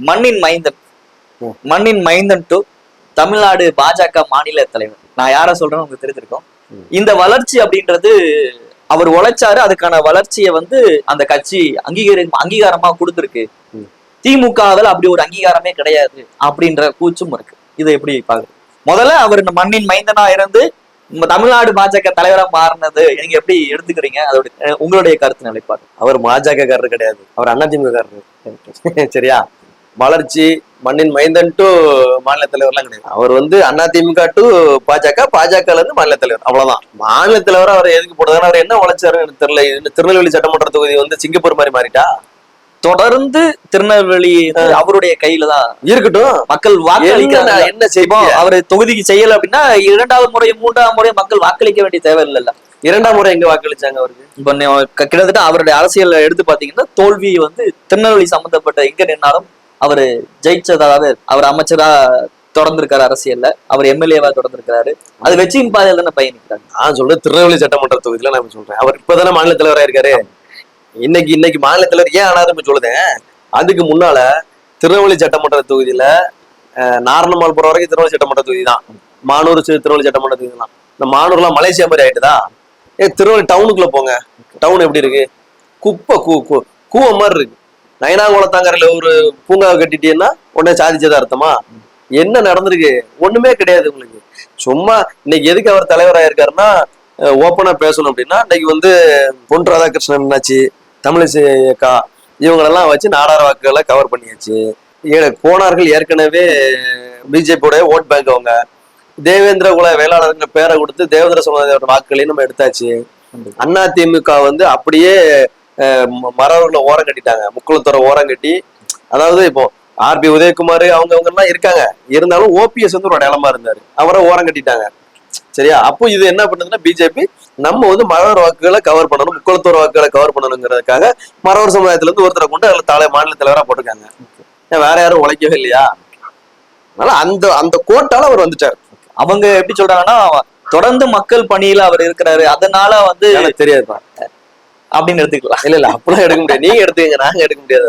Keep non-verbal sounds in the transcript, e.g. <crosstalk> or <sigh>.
மண்ணின் மைந்தன். மண்ணின் மைந்தன் டு தமிழ்நாடு பாஜக மாநில தலைவர். நான் யார சொல்றேன்னு உங்களுக்கு தெரிஞ்சிருக்கோம். இந்த வளர்ச்சி அப்படின்றது அவர் உழைச்சாரு அதுக்கான வளர்ச்சியை வந்து அந்த கட்சி அங்கீகார அங்கீகாரமா கொடுத்துருக்கு. திமுகவில் அப்படி ஒரு அங்கீகாரமே கிடையாது அப்படின்ற கூச்சும் இருக்கு. இதை எப்படி பாக்குறது முதல்ல அவர் இந்த மண்ணின் மைந்தனா இருந்து தமிழ்நாடு பாஜக தலைவரா மாறினது நீங்க எப்படி எடுத்துக்கிறீங்க? அதோட உங்களுடைய கருத்து நிலைப்பாடு. அவர் பாஜக காரர் கிடையாது. அவர் அதிமுக காரர் <laughs> சரியா? வளர்ச்சி மண்ணின் மைந்தன் டு மாநில தலைவர்லாம் கிடையாது. அவர் வந்து அதிமுக டு பாஜக பாஜகல இருந்து மாநில தலைவர். அவ்வளவுதான். மாநில தலைவர் அவர் எதுக்கு போடுறதுன்னா அவர் என்ன உழைச்சாருன்னு எனக்கு தெரியல. திருநெல்வேலி சட்டமன்ற தொகுதி வந்து சிங்கப்பூர் மாதிரி மாறிட்டா? தொடர்ந்து திருநெல்வேலி அவருடைய கையில தான். இருக்கட்டும். மக்கள் வாக்களிக்க என்ன செய்வோம் அவர் தொகுதிக்கு செய்யல அப்படின்னா இரண்டாவது முறை மூன்றாவது முறை மக்கள் வாக்களிக்க வேண்டிய தேவை இல்லைல்ல இரண்டாம் முறை எங்க வாக்களிச்சாங்க அவருக்கு? இப்ப கிட்டத்தட்ட அவருடைய அரசியல் எடுத்து பாத்தீங்கன்னா தோல்வி வந்து திருநெல்வேலி சம்பந்தப்பட்ட எங்க நின்னாலும் அவர் ஜெயிச்சதாவது அவர் அமைச்சரா தொடர்ந்திருக்காரு அரசியல்ல. அவர் எம்எல்ஏவா தொடர்ந்திருக்காரு அது வெற்றியின் பாதையில் தானே பயணிக்கிறாங்க நான் சொல்றேன் திருநெல்வேலி சட்டமன்ற தொகுதியில நான் சொல்றேன். அவர் இப்பதானே மாநில தலைவரா இருக்காரு. இன்னைக்கு இன்னைக்கு மாநில தலைவர் ஏன் ஆனாருன்னு சொல்லுதேன். அதுக்கு முன்னால திருநெல்வேலி சட்டமன்ற தொகுதியில அஹ், நாரணமால் போற வரைக்கும் திருநெல்வேலி சட்டமன்ற தொகுதி தான் மானூர் திருநெல்வேலி சட்டமன்ற தொகுதி தான் இந்த மானூர்லாம் மலேசியா மாதிரி ஆயிட்டுதா? ஏ திருநெல்வேலி டவுனுக்குள்ள போங்க. டவுன் எப்படி இருக்கு? குப்பை கூ கூ கூவ மாதிரி இருக்கு. நயனாங்குளத்தாங்கரையில ஒரு பூங்கா கட்டிட்டீங்கன்னா உடனே சாதிச்சதா அர்த்தமா? என்ன நடந்திருக்கு? ஒண்ணுமே கிடையாது உங்களுக்கு. சும்மா இன்னைக்கு எதுக்கு அவர் தலைவரா இருக்காருன்னா ஓப்பனா பேசணும் அப்படின்னா இன்னைக்கு வந்து பொன் ராதாகிருஷ்ணன் என்னாச்சு? தமிழிசை அக்கா இவங்களெல்லாம் வச்சு நாடார் வாக்குகளை கவர் பண்ணியாச்சு. கோனார்கள் ஏற்கனவே பிஜேபியோட ஓட் பேங்க் அவங்க. தேவேந்திர குல வேளாளருங்கிற பேரை கொடுத்து தேவேந்திர சமுதாயோட வாக்குகளையும் நம்ம எடுத்தாச்சு. அண்ணா திமுக வந்து அப்படியே அஹ், மறவர்களை ஓரம் கட்டிட்டாங்க. முக்குளத்தோர ஓரம் கட்டி அதாவது இப்போ ஆர்பி உதயகுமார் அவங்க அவங்க எல்லாம் இருக்காங்க. இருந்தாலும் ஓபிஎஸ் வந்து ஒரு இடமா இருந்தாரு. அவரை ஓரம் கட்டிட்டாங்க. சரியா? அப்போ இது என்ன பண்ணுதுன்னா பிஜேபி நம்ம வந்து மறவர் வாக்குகளை கவர் பண்ணணும் முக்குளத்தோர் வாக்குகளை கவர் பண்ணணுங்கிறதுக்காக மறவர் சமுதாயத்துல இருந்து ஒருத்தரை கொண்டு அதில் தலை மாநில தலைவரா போட்டிருக்காங்க. ஏன் வேற யாரும் உழைக்கவே இல்லையா? அதனால அந்த அந்த கோட்டால அவர் வந்துட்டார். அவங்க எப்படி சொல்றாங்கன்னா தொடர்ந்து மக்கள் பணியில அவர் இருக்கிறாரு. அதனால வந்து எனக்கு தெரியாது. அப்படின்னு எடுத்துக்கலாம். இல்ல இல்ல அப்படிலாம் எடுக்க முடியாது. நீங்க எடுத்துக்கங்க நாங்க எடுக்க முடியாது